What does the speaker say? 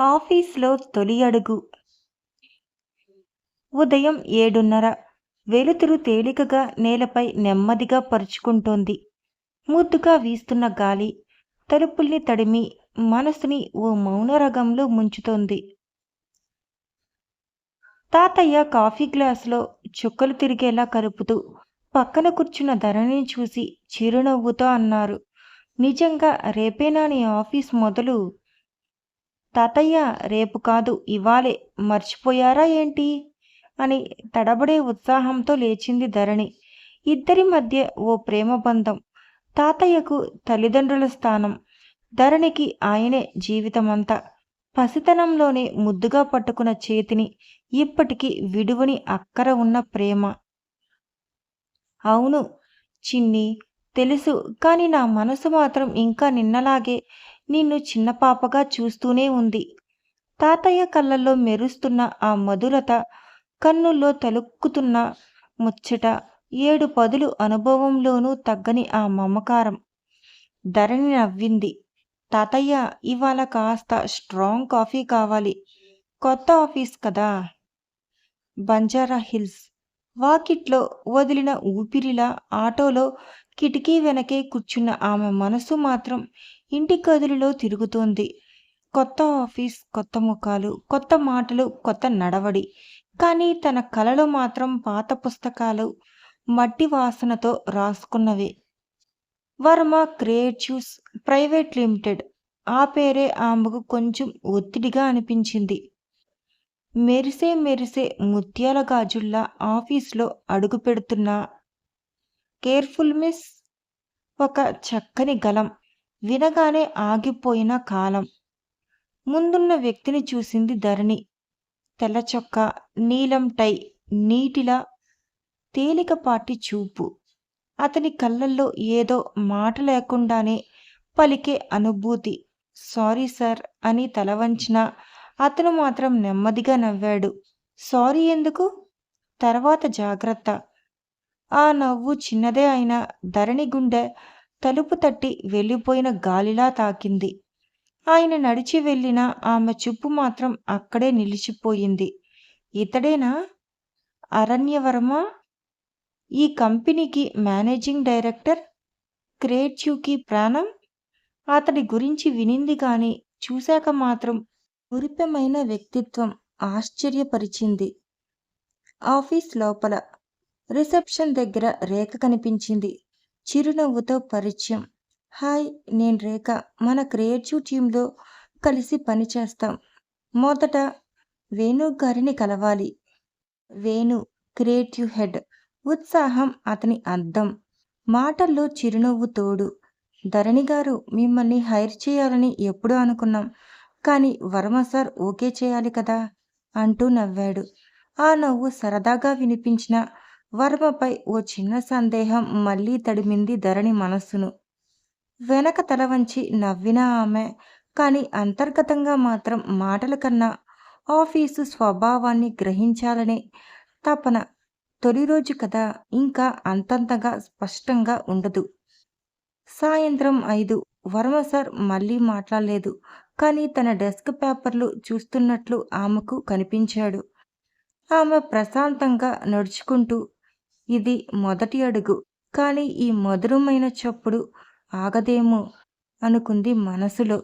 ఆఫీస్లో తొలి అడుగు. ఉదయం ఏడున్నర. వెలుతురు తేలికగా నేలపై నెమ్మదిగా పరుచుకుంటోంది. ముద్దుగా వీస్తున్న గాలి తలుపుల్ని తడిమి మనసుని ఓ మౌనరగంలో ముంచుతోంది. తాతయ్య కాఫీ గ్లాసులో చుక్కలు తిరిగేలా కలుపుతూ పక్కన కూర్చున్న ధరణిని చూసి చిరునవ్వుతో అన్నారు నిజంగా రేపేనా నీ ఆఫీస్ మొదలు? తాతయ్య రేపు కాదు ఇవాళే మర్చిపోయారా ఏంటి? అని తడబడే ఉత్సాహంతో లేచింది ధరణి. ఇద్దరి మధ్య ఓ ప్రేమ బంధం. తాతయ్యకు తల్లిదండ్రుల స్థానం. ధరణికి ఆయనే జీవితమంతా. పసితనంలోనే ముద్దుగా పట్టుకున్న చేతిని ఇప్పటికీ విడువని అక్కర ఉన్న ప్రేమ. అవును చిన్ని తెలుసు కానీ నా మనసు మాత్రం ఇంకా నిన్నలాగే నిన్ను చిన్న పాపగా చూస్తూనే ఉంది. తాతయ్య కళ్ళల్లో మెరుస్తున్న ఆ మధురత కన్నుల్లో తలుక్కుతున్న ముచ్చట ఏడు పదులు అనుభవంలోనూ తగ్గని ఆ మమకారం. ధరణి నవ్వింది. తాతయ్య ఇవాళ కాస్త స్ట్రాంగ్ కాఫీ కావాలి. కొత్త ఆఫీస్ కదా. బంజారా హిల్స్. వాకిట్లో వదిలిన ఊపిరిలా ఆటోలో కిటికీ వెనకే కూర్చున్న ఆమె మనసు మాత్రం ఇంటి కదులులో తిరుగుతోంది. కొత్త ఆఫీస్ కొత్త ముఖాలు కొత్త మాటలు కొత్త నడవడి. కానీ తన కలలో మాత్రం పాత పుస్తకాలు మట్టి వాసనతో రాసుకున్నవే. Varma creatives private limited. ఆ పేరే ఆమెకు కొంచెం ఒత్తిడిగా అనిపించింది. మెరిసే మెరిసే ముత్యాల గాజుల్లా ఆఫీస్లో అడుగు పెడుతున్నా కేర్ఫుల్ మిస్ ఒక చక్కని గలం వినగానే ఆగిపోయిన కాలం. ముందున్న వ్యక్తిని చూసింది ధరణి. తెల్ల చొక్క నీలం టై నీటిలా తేలికపాటి చూపు. అతని కళ్ళల్లో ఏదో మాట లేకుండానే పలికే అనుభూతి. సారీ సార్ అని తల వంచిన అతను మాత్రం నెమ్మదిగా నవ్వాడు. సారీ ఎందుకు? తర్వాత జాగ్రత్త ఆ నవ్వు చిన్నదే అయినా ధరణి గుండె తలుపు తట్టి వెళ్ళిపోయిన గాలిలా తాకింది. ఆయన నడిచి వెళ్ళిన ఆమె చూపు మాత్రం అక్కడే నిలిచిపోయింది. ఇతడేనా? అరణ్యవర్మ? ఈ కంపెనీకి మేనేజింగ్ డైరెక్టర్? క్రియేటివ్కి ప్రాణం? అతడి గురించి వినింది కానీ చూశాక మాత్రం మురిపెమైన వ్యక్తిత్వం ఆశ్చర్యపరిచింది. ఆఫీస్ లోపల రిసెప్షన్ దగ్గర రేఖ కనిపించింది. చిరునవ్వుతో పరిచయం. హాయ్ నేను రేఖ. మన క్రియేటివ్ టీంలో కలిసి పనిచేస్తాం మొదట వేణు గారిని కలవాలి. Venu creative head. ఉత్సాహం అతని అద్దం. మాటల్లో చిరునవ్వు తోడు. ధరణి గారు మిమ్మల్ని హైర్ చేయాలని ఎప్పుడూ అనుకున్నాం? కానీ వర్మ సార్ ఓకే చేయాలి కదా అంటూ నవ్వాడు. ఆ నవ్వు సరదాగా వినిపించిన వర్మపై ఓ చిన్న సందేహం మళ్ళీ తడిమింది ధరణి మనస్సును. వెనక తల వంచి నవ్విన ఆమె కానీ అంతర్గతంగా మాత్రం మాటల కన్నా ఆఫీసు స్వభావాన్ని గ్రహించాలనే తపన తొలి రోజు కదా ఇంకా అంతంతగా స్పష్టంగా ఉండదు. సాయంత్రం ఐదు వర్మ సార్ మళ్ళీ మాట్లాడలేదు. కానీ తన డెస్క్ పేపర్లు చూస్తున్నట్లు ఆమెకు కనిపించాడు. ఆమె ప్రశాంతంగా నడుచుకుంటూ ఇది మొదటి అడుగు కానీ ఈ మధురమైన చప్పుడు ఆగదేమో అనుకుంది మనసులో.